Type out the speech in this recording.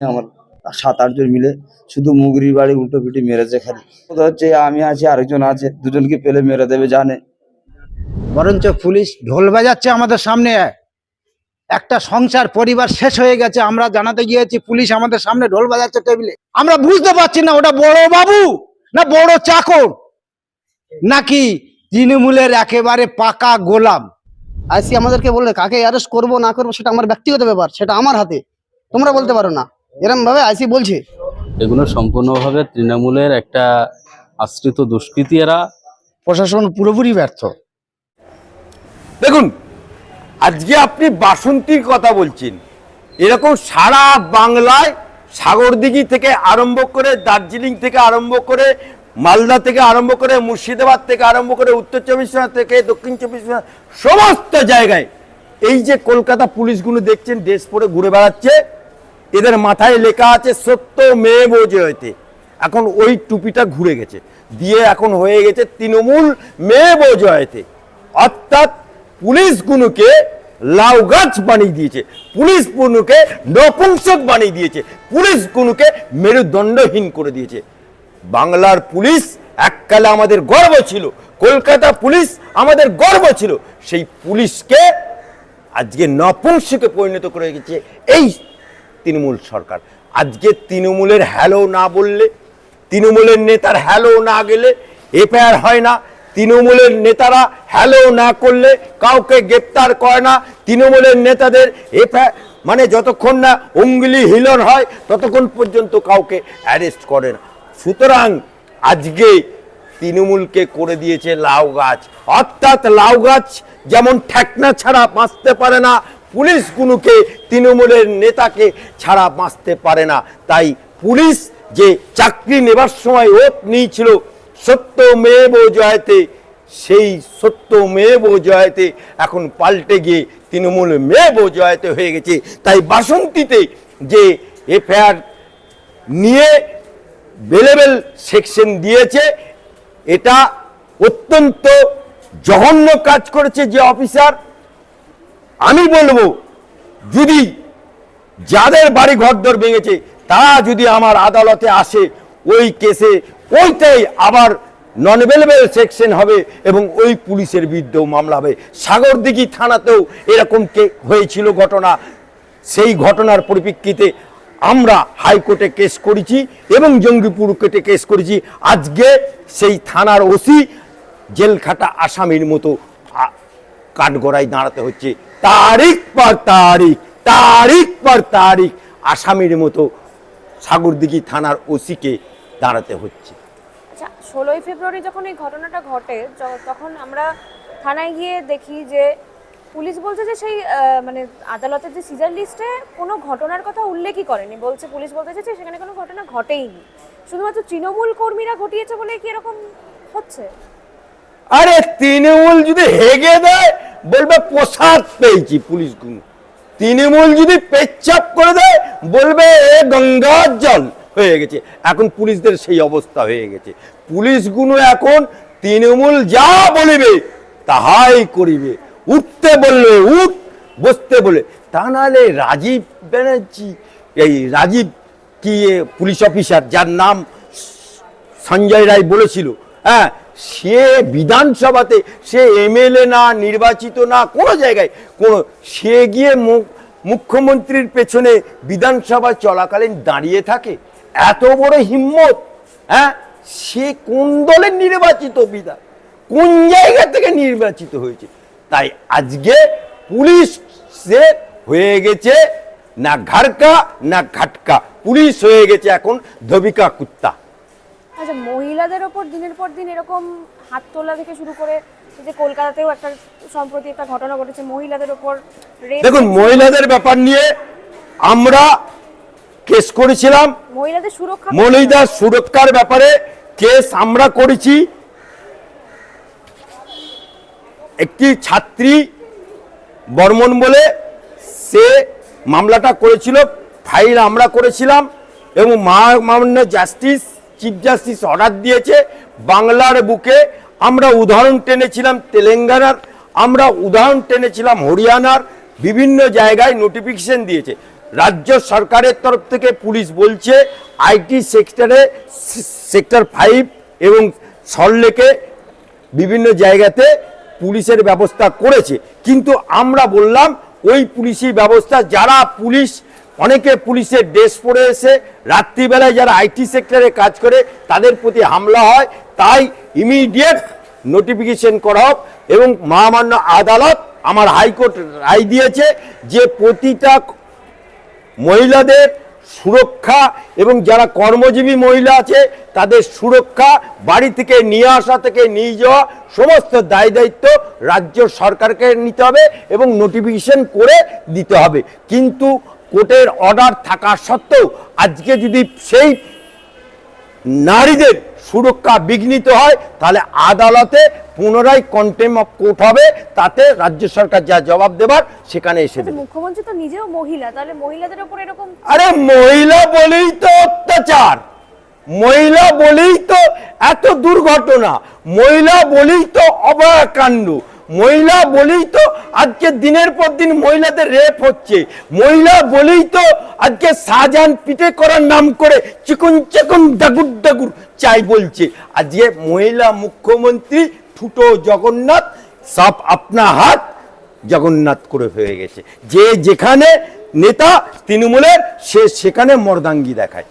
আমার সাত আটজন মিলে শুধু মুগরির বাড়ি উল্টো পিটি মেরেছে খালি। কথা হচ্ছে আমি আছি আরেকজন আছে দুজনকে পেলে মেরে দেবে জানে। বরঞ্চ পুলিশ ঢোল বাজাচ্ছে আমাদের সামনে। একটা সংসার পরিবার শেষ হয়ে গেছে। আমরা জানাতে গিয়েছি পুলিশ আমাদের সামনে ঢোল বাজাচ্ছে টেবিলে। আমরা বুঝতে পারছি না ওটা বড় বাবু না বড় চাকর? নাকি তৃণমূলের একেবারে পাকা গোলাম? আইসি আমাদেরকে বললে কাকে অ্যারেস্ট করব না করব সেটা আমার ব্যক্তিগত ব্যাপার সেটা আমার হাতে। তোমরা বলতে পারো না। এরম ভাবে আইসি বলছে। এগুলো সম্পূর্ণভাবে তৃণমূলের একটা আশ্রিত দুষ্কৃতী এরা। প্রশাসন পুরোপুরি ব্যর্থ। দেখুন আজকে আপনি বাসন্তীর কথা বলছেন। এরকম সারা বাংলায় সাগরদিঘি থেকে আরম্ভ করে দার্জিলিং থেকে আরম্ভ করে মালদা থেকে আরম্ভ করে মুর্শিদাবাদ থেকে আরম্ভ করে উত্তর চব্বিশ পরগনা থেকে দক্ষিণ চব্বিশ পরগনা সমস্ত জায়গায় এই যে কলকাতা পুলিশগুলো দেখছেন ড্রেস পরে ঘুরে বেড়াচ্ছে এদের মাথায় লেখা আছে সত্য মেয়ে বোঝতে এখন ওই টুপিটা ঘুরে গেছে। দিয়ে এখন হয়ে গেছে তৃণমূল মেয়ে বোঝতে অর্থাৎ পুলিশগুলোকে লাউ গাছ বানিয়ে দিয়েছে। পুলিশ গুলোকে নপুংসক বানিয়ে দিয়েছে। পুলিশ গুলোকে মেরুদণ্ডহীন করে দিয়েছে। বাংলার পুলিশ এককালে আমাদের গর্ব ছিল। কলকাতা পুলিশ আমাদের গর্ব ছিল। সেই পুলিশকে আজকে নপুংসকে পরিণত করে গেছে এই তৃণমূল সরকার। আজকে তৃণমূলের হ্যালো না বললে, তৃণমূলের নেতার হ্যালো না গেলে এফআইআর হয় না। তৃণমূলের নেতারা হ্যালো না করলে কাউকে গ্রেপ্তার করে না। তৃণমূলের নেতাদের এফআইআর মানে যতক্ষণ না অঙ্গুলি হিলন হয়, ততক্ষণ পর্যন্ত কাউকে অ্যারেস্ট করে না। সুতরাং আজকে তৃণমূলকে করে দিয়েছে লাউ গাছ। অর্থাৎ লাউ গাছ যেমন ঠেকনা ছাড়া বাঁচতে পারে না পুলিশগুলোকে তৃণমূলের নেতাকে ছাড়া বাঁচতে পারে না। তাই পুলিশ যে চাকরি নেবার সময় ওত নিয়েছিল সত্য মেয়েব জয়তে, সেই সত্য মেয়েব জয়তে এখন পাল্টে গিয়ে তৃণমূল মেয়েব জয়তে হয়ে গেছে। তাই বাসন্তীতে যে এফআইআর নিয়ে বেলেবেল সেকশন দিয়েছে, এটা অত্যন্ত জঘন্য কাজ করেছে যে অফিসার আমি বলব, যদি যাদের বাড়ি ঘরদর ভেঙেছে, তারা যদি আমার আদালতে আসে, ওই কেসে, ওইটাই আবার নন বেলেবেল সেকশন হবে এবং ওই পুলিশের বিরুদ্ধেও মামলা হবে। সাগরদিঘি থানাতেও এরকম কে হয়েছিল ঘটনা। সেই ঘটনার পরিপ্রেক্ষিতে আমরা হাইকোর্টে কেস করেছি এবং জঙ্গিপুর কোর্টে কেস করেছি। আজকে সেই থানার ওসি জেলখাটা আসামির মতো কাঠগড়ায় দাঁড়াতে হচ্ছে। তারিখ পর তারিখ তারিখ পর তারিখ আসামির মতো সাগরদিঘি থানার ওসিকে দাঁড়াতে হচ্ছে। আচ্ছা ষোলোই ফেব্রুয়ারি যখন এই ঘটনাটা ঘটে তখন আমরা থানায় গিয়ে দেখি যে পুলিশ বলছে যে সেই মানে আদালতের যে সিজার লিস্টে কোনো ঘটনার কথা উল্লেখই করেনি। বলছে পুলিশ বলতে চাইছে সেখানে কোনো ঘটনা ঘটেইনি। শুধুমাত্র তৃণমূল কর্মীরা ঘটিয়েছে বলে কি এরকম হচ্ছে? আরে তৃণমূল যদি হেগে দেয় বলবে প্রসাদ পেয়েছি পুলিশ পুলিশগুলো তৃণমূল যদি পেচ্ছাপ করে দেয়, বলবে এ গঙ্গার জল হয়ে গেছে। এখন পুলিশদের সেই অবস্থা হয়ে গেছে। পুলিশগুলো এখন, তৃণমূল যা বলিবে তাহাই করিবে। উঠতে বললে উঠ, বসতে বলে। তা নাহলে রাজীব ব্যানার্জি, এই রাজীব কি পুলিশ অফিসার, যার নাম সঞ্জয় রায় বলেছিল হ্যাঁ সে বিধানসভাতে, সে এমএলএ না, নির্বাচিত না, কোনো জায়গায়, কোনো, সে গিয়ে মুখ্যমন্ত্রীর পেছনে বিধানসভা চলাকালীন দাঁড়িয়ে থাকে। এত বড় হিম্মত হ্যাঁ? সে কোন দলের নির্বাচিত বিধান? কোন জায়গা থেকে নির্বাচিত হয়েছে? তাই আজকে পুলিশ সে হয়ে গেছে, না ঘাড়কা, না ঘাটকা। পুলিশ হয়ে গেছে এখন ধবিকা কুত্তা। মহিলাদের ওপর দিনের পর দিন এরকম হাত তোলা থেকে শুরু করে যে কলকাতাতেও একটা সম্প্রতি একটা ঘটনা ঘটেছে মহিলাদের ওপর দেখুন মহিলাদের ব্যাপার নিয়ে আমরা কেস করেছিলাম। মহিলাদের সুরক্ষা মহিলাদের সুরক্ষার ব্যাপারে কেস আমরা করেছি। একটি ছাত্রী বর্মন বলে সে মামলাটা করেছিল ফাইল আমরা করেছিলাম এবং মা- মাননীয় জাস্টিস চিফ জাস্টিস অর্ডার দিয়েছে। বাংলার বুকে আমরা উদাহরণ টেনেছিলাম তেলেঙ্গানার, আমরা উদাহরণ টেনেছিলাম হরিয়ানার, বিভিন্ন জায়গায় নোটিফিকেশন দিয়েছে। রাজ্য সরকারের তরফ থেকে পুলিশ বলছে, আইটি সেক্টরে সেক্টর ফাইভ এবং সল্টলেকে বিভিন্ন জায়গাতে পুলিশের ব্যবস্থা করেছে। কিন্তু আমরা বললাম, ওই পুলিশি ব্যবস্থা, যারা পুলিশ অনেকে পুলিশের ড্রেস পরে এসে রাত্রিবেলায় যারা আইটি সেক্টরে কাজ করে, তাদের প্রতি হামলা হয়। তাই ইমিডিয়েট নোটিফিকেশন করা হোক এবং মহামান্য আদালত আমার হাইকোর্ট রায় দিয়েছে যে প্রতিটা মহিলাদের সুরক্ষা এবং যারা কর্মজীবী মহিলা আছে, তাদের সুরক্ষা, বাড়ি থেকে নিয়ে আসা থেকে নিয়ে যাওয়া, সমস্ত দায় দায়িত্ব রাজ্য সরকারকে নিতে হবে এবং নোটিফিকেশন করে দিতে হবে। কিন্তু কোর্টের অর্ডার থাকা সত্ত্বেও আজকে যদি সেই নারীদের সুরক্ষা বিঘ্নিত হয় তাহলে আদালতে পুনরায় কন্টেম অফ কোর্ট হবে তাতে রাজ্য সরকার যা জবাব দেবার সেখানে এসে আচ্ছা, দেবে মুখ্যমন্ত্রী তো নিজেও মহিলা তাহলে মহিলাদের ওপর এরকম আরে মহিলা বলেই তো অত্যাচার। মহিলা বলেই তো এত দুর্ঘটনা। মহিলা বলেই তো অভয়াকাণ্ড। মহিলা বলেই তো আজকে দিনের পর দিন মহিলাদের রেপ হচ্ছে। মহিলা বলেই তো আজকে শাহজাহান পিঠে করার নাম করে চিকন চিকন ডাগুর ডাগুর চাই বলছে। আজকে মহিলা মুখ্যমন্ত্রী ঠুটো জগন্নাথ সব আপনা হাত জগন্নাথ করে হয়ে গেছে। যে যেখানে নেতা তৃণমূলের, সে সেখানে মর্দাঙ্গি দেখায়।